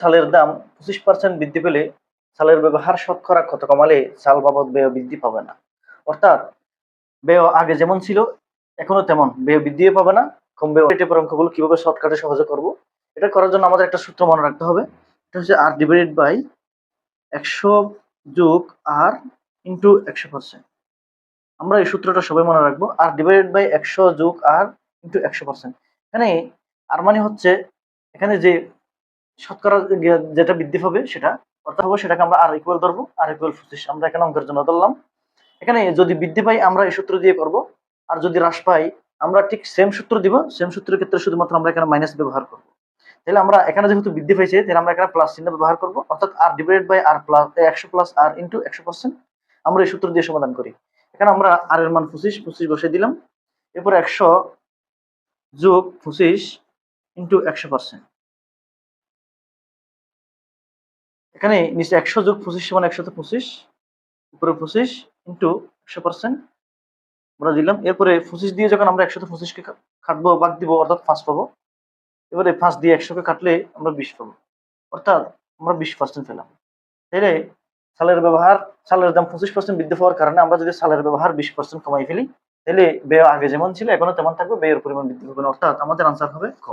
চালের দাম পঁচিশ পার্সেন্ট বৃদ্ধি পেলে চালের ব্যবহার শতকরা কত কমালে চাল বাবদ ব্যয় বৃদ্ধি পাবে না। অর্থাৎ ব্যয় আগে যেমন ছিল, এখনও তেমন। ব্যয় বৃদ্ধিও পাবে না কমবে এই টাইপের অঙ্কগুলো কীভাবে শর্টকাটে সহজে করব, এটা করার জন্য আমাদের একটা সূত্র মনে রাখতে হবে। এটা হচ্ছে আর ডিভাইডেড বাই একশো যোগ আর ইন্টু একশো পার্সেন্ট আমরা এই সূত্রটা সবাই মনে রাখব আর ডিভাইডেড বাই একশো যোগ আর ইন্টু একশো পার্সেন্ট এখানে আর মানে হচ্ছে, এখানে যে শতকরা যেটা বৃদ্ধি পাবে সেটা অর্থাৎ হবে সেটাকে আমরা আর ইকুয়াল ধরবো আর ইকুয়াল পঁচিশ। আমরা এখানে অঙ্কের জন্য ধরলাম। এখানে যদি বৃদ্ধি পাই আমরা এই সূত্র দিয়ে করব। আর যদি হ্রাস পাই আমরা ঠিক সেম সূত্র দিব সেম সূত্রের ক্ষেত্রে শুধুমাত্র আমরা এখানে মাইনাস ব্যবহার করব। তাহলে আমরা এখানে যেহেতু বৃদ্ধি পেয়েছে তাহলে আমরা এখানে প্লাস চিহ্ন ব্যবহার করব। অর্থাৎ R divided by R plus একশো প্লাস আর ইন্টু একশো পার্সেন্ট আমরা এই সূত্র দিয়ে সমাধান করি। এখানে আমরা আর এর মান পঁচিশ পঁচিশ বসিয়ে দিলাম। এরপর একশো যোগ পঁচিশ ইন্টু একশো পার্সেন্ট এখানে নিচে একশো যোগ পঁচিশ সমান একশো পঁচিশ, উপরে পঁচিশ ইন্টু একশো পার্সেন্ট আমরা দিলাম। এরপরে পঁচিশ দিয়ে যখন আমরা একশো পঁচিশকে কাটবো বাদ দিব, অর্থাৎ ফাঁস পাবো, এবারে ফাঁস দিয়ে একশোকে কাটলে আমরা বিশ পাবো। অর্থাৎ আমরা বিশ পার্সেন্ট পেলাম। তাহলে সালের ব্যবহার, সালের দাম পঁচিশ পার্সেন্ট বৃদ্ধি পাওয়ার কারণে আমরা যদি সালের ব্যবহার বিশ পার্সেন্ট কমাই ফেলি তাহলে ব্যয় আগে যেমন ছিল, এখনও তেমন থাকবে, ব্যয়ের পরিমাণ বৃদ্ধি পাবে। অর্থাৎ আমাদের আনসার হবে খ